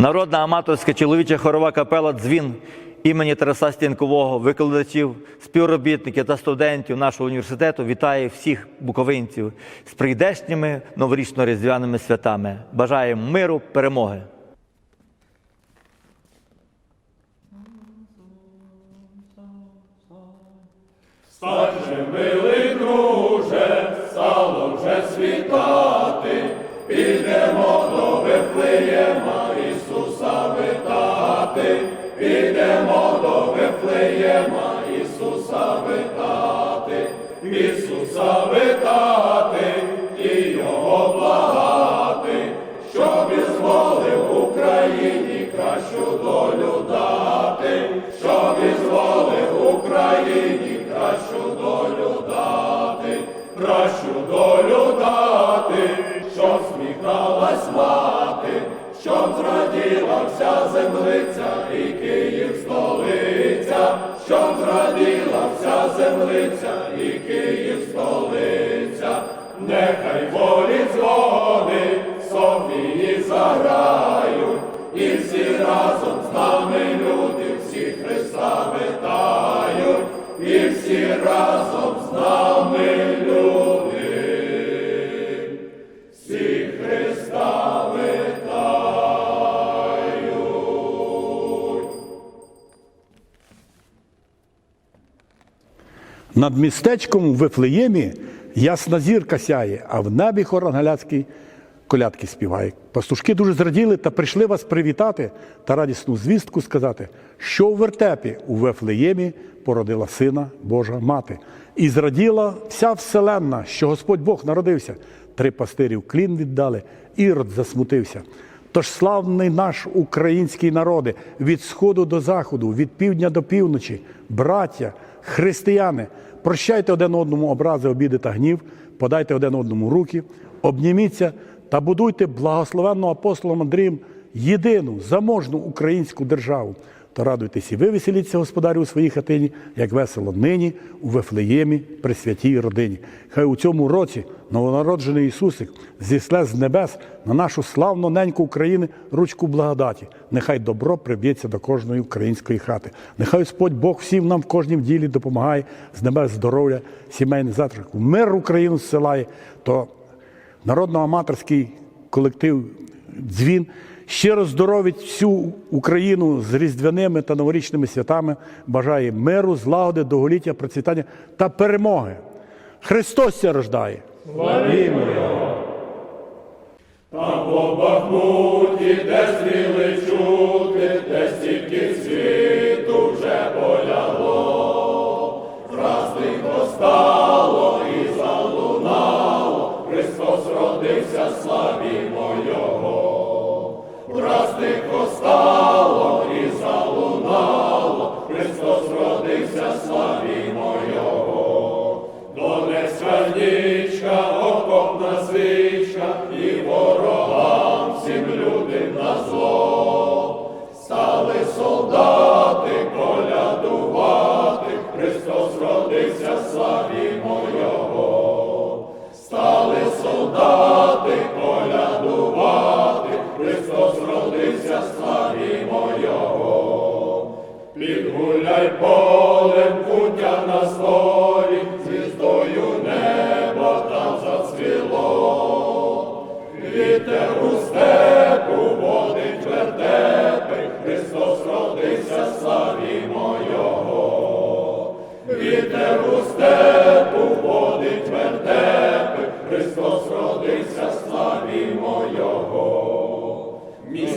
Народна аматорська чоловіча хорова капела Дзвін імені Тараса Стінкового, викладачів, співробітників та студентів нашого університету вітає всіх буковинців з прийдешніми новорічно-різдвяними святами. Бажаємо миру, перемоги. Стань же, кращу долю дати, щоб ізволив Україні кращу долю дати, кращу долю дати, щоб сміхалась мати, щоб зраділа вся землиця і Київ столиця, щоб зраділа вся землиця і Київ столиця, нехай волі дзвони Софії заграють, Над містечком в Вифлеємі ясна зірка сяє, а в небі хор ангеляцький колядки співає. Пастушки дуже зраділи та прийшли вас привітати та радісну звістку сказати, що у вертепі у Вифлеємі породила сина Божа мати. І зраділа вся вселенна, що Господь Бог народився. Три пастирів клін віддали, ірод засмутився. Тож славний наш український народи від сходу до заходу, від півдня до півночі, браття, християни, прощайте один одному образи, обіди та гнів, подайте один одному руки, обніміться та будуйте благословенного апостолом Андрієм єдину заможну українську державу. То радуйтесь і ви веселіться, господарю, у своїй хатині, як весело нині у Вифлеємі при святій родині. Хай у цьому році новонароджений Ісусик зісле з небес на нашу славну неньку України ручку благодаті. Нехай добро приб'ється до кожної української хати. Нехай Господь Бог всім нам в кожнім ділі допомагає з небес здоров'я, сімейний затишок. Мир Україну зсилає. То народно-аматорський колектив Дзвін щиро здоровить всю Україну з різдвяними та новорічними святами. Бажає миру, злагоди, довголіття, процвітання та перемоги. Христос ся рождає. Там по Бахмуті, де стріли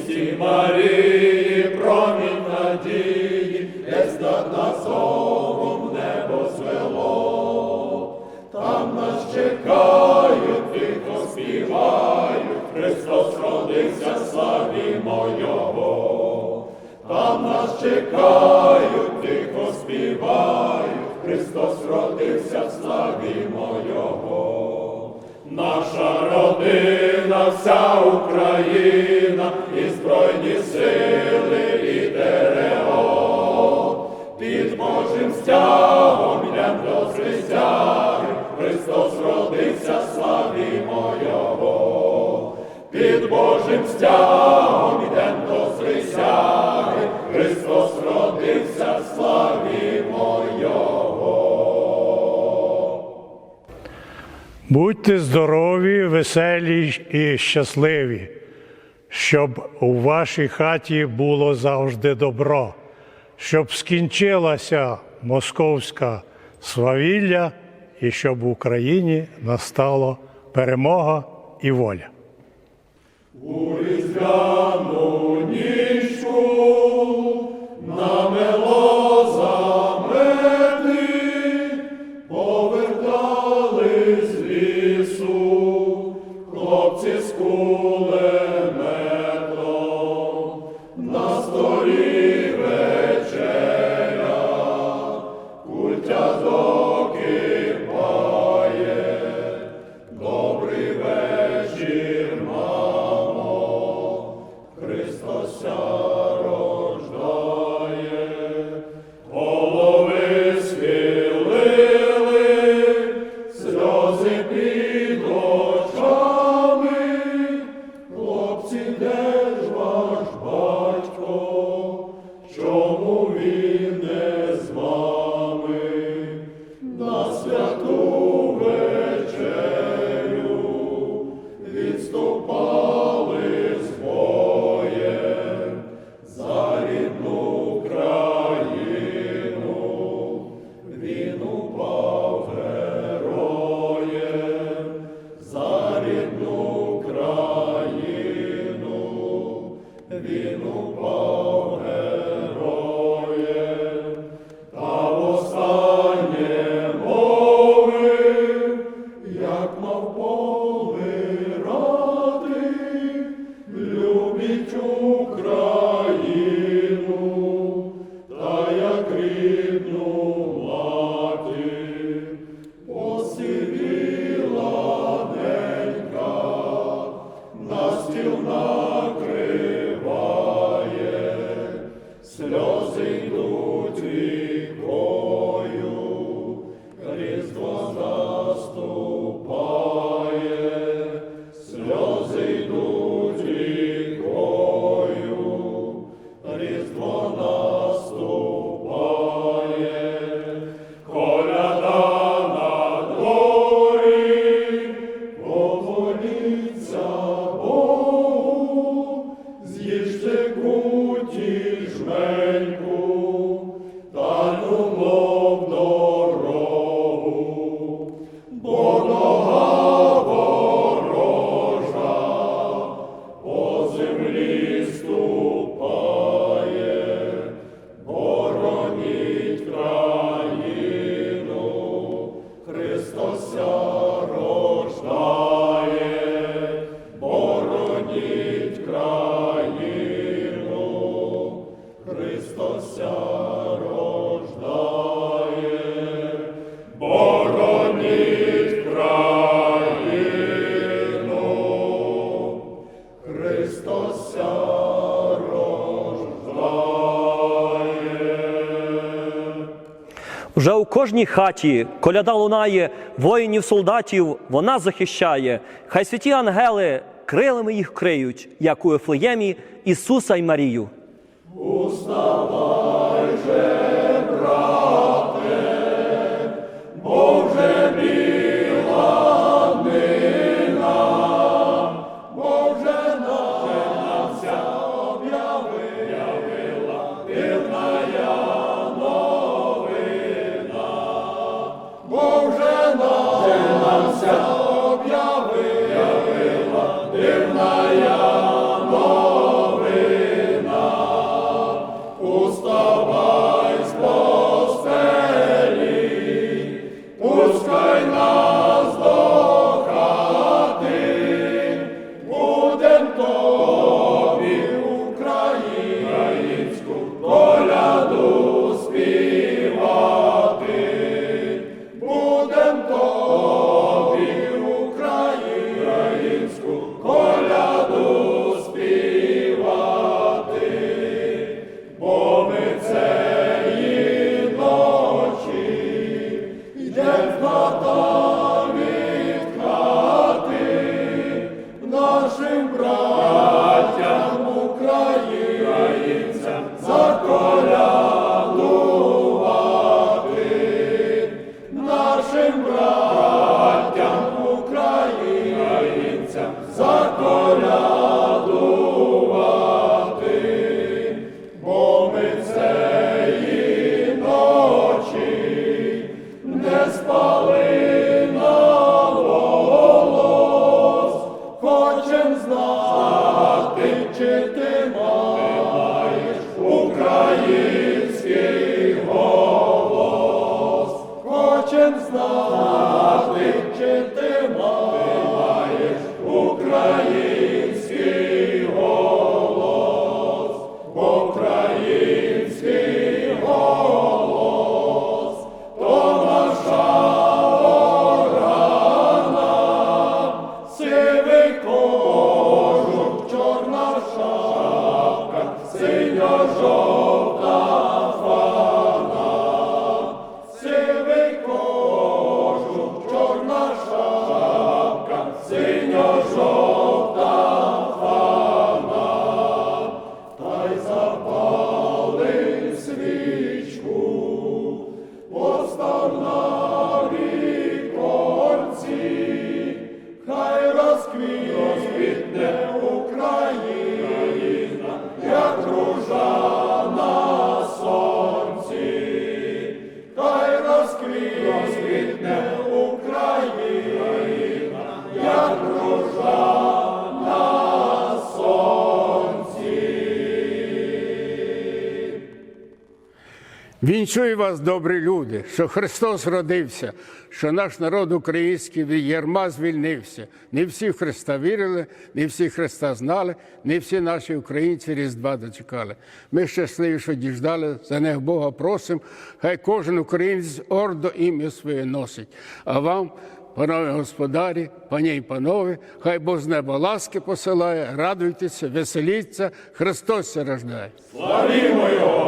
Місті Марії промінь надії, де здатна зовом небо звело. Там нас чекають, тихо співають, Христос родився, славімо Його. Там нас чекають, тихо співають, Христос родився, славімо Його. Наша родина, вся Україна, і збройні сили, і ТРО. Під Божим стягом до звістяги, Христос родився, славімо Його. Під Божим стягом Будьте здорові, веселі і щасливі, щоб у вашій хаті було завжди добро, щоб скінчилася московська свавілля і щоб в Україні настала перемога і воля. Вже у кожній хаті коляда лунає, воїнів, солдатів вона захищає. Хай святі ангели крилами їх криють, як у Ефлеємі Ісуса й Марію. Уставай же! Вінчую вас, добрі люди, що Христос родився, що наш народ український від ярма звільнився. Не всі в Христа вірили, не всі Христа знали, не всі наші українці Різдва дочекали. Ми щасливі, що діждали, за них Бога просимо, хай кожен українець ордо ім'я своє носить. А вам, панове господарі, пані й панове, хай Бог з неба ласки посилає, радуйтеся, веселіться, Христос рождає. Славімо Його!